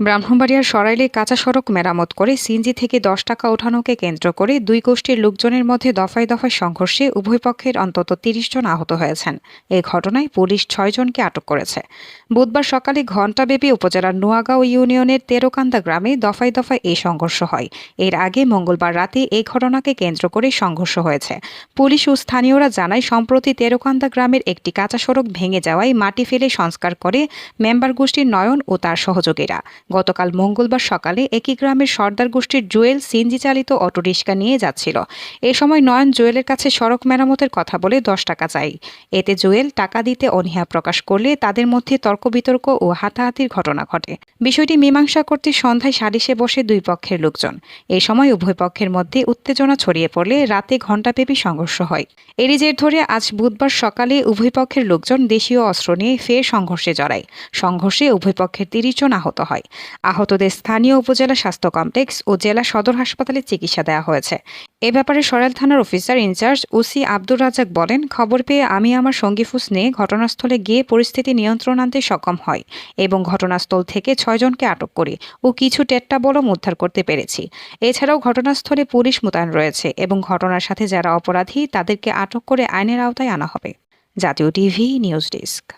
ব্রাহ্মণবাড়িয়ার সরাইলে কাঁচা সড়ক মেরামত করে সিএনজি থেকে দশ টাকা ওঠানোকে কেন্দ্র করে দুই গোষ্ঠীর লোকজনের মধ্যে দফায় দফায় সংঘর্ষে উভয় পক্ষের অন্তত তিরিশ জন আহত হয়েছেন। এ ঘটনায় পুলিশ ছয়জনকে আটক করেছে। বুধবার সকালে ঘণ্টাব্যাপী উপজেলার নোয়াগাঁও ইউনিয়নের তেরোকান্দা গ্রামে দফায় দফায় এই সংঘর্ষ হয়। এর আগে মঙ্গলবার রাতে এই ঘটনাকে কেন্দ্র করে সংঘর্ষ হয়েছে। পুলিশ ও স্থানীয়রা জানায়, সম্প্রতি তেরোকান্দা গ্রামের একটি কাঁচা সড়ক ভেঙে যাওয়ায় মাটি ফেলে সংস্কার করে মেম্বার গোষ্ঠীর নয়ন ও তার সহযোগীরা। গতকাল মঙ্গলবার সকালে একই গ্রামের সর্দার গোষ্ঠীর জুয়েল সিএনজি চালিত অটোরিকশা নিয়ে যাচ্ছিল। এ সময় নয়ন জুয়েলের কাছে সড়ক মেরামতের কথা বলে দশ টাকা চাই। এতে জুয়েল টাকা দিতে অনীহা প্রকাশ করলে তাদের মধ্যে তর্ক বিতর্ক ও হাতাহাতির ঘটনা ঘটে। বিষয়টি মীমাংসা করতে সন্ধ্যায় সালিশে বসে দুই পক্ষের লোকজন। এ সময় উভয় পক্ষের মধ্যে উত্তেজনা ছড়িয়ে পড়লে রাতে ঘণ্টাব্যাপী সংঘর্ষ হয়। এরই জের ধরে আজ বুধবার সকালে উভয় পক্ষের লোকজন দেশীয় অস্ত্র নিয়ে ফের সংঘর্ষে জড়ায়। সংঘর্ষে উভয় পক্ষের তিরিশ জন আহত হয়। আহতদের স্থানীয় উপজেলা স্বাস্থ্য কমপ্লেক্স ও জেলা সদর হাসপাতালে চিকিৎসা দেওয়া হয়েছে। এ ব্যাপারে সরাইল থানার officer in charge OC Abdur Razzak বলেন, খবর পেয়ে আমি আমার সঙ্গী ফুস নিয়ে ঘটনাস্থলে গিয়ে পরিস্থিতি নিয়ন্ত্রণ আনতে সক্ষম হয় এবং ঘটনাস্থল থেকে ছয়জনকে আটক করি ও কিছু টেট্টা বলম উদ্ধার করতে পেরেছি। এছাড়াও ঘটনাস্থলে পুলিশ মোতায়েন রয়েছে এবং ঘটনার সাথে যারা অপরাধী তাদেরকে আটক করে আইনের আওতায় আনা হবে। জাতীয় টিভি নিউজ ডেস্ক।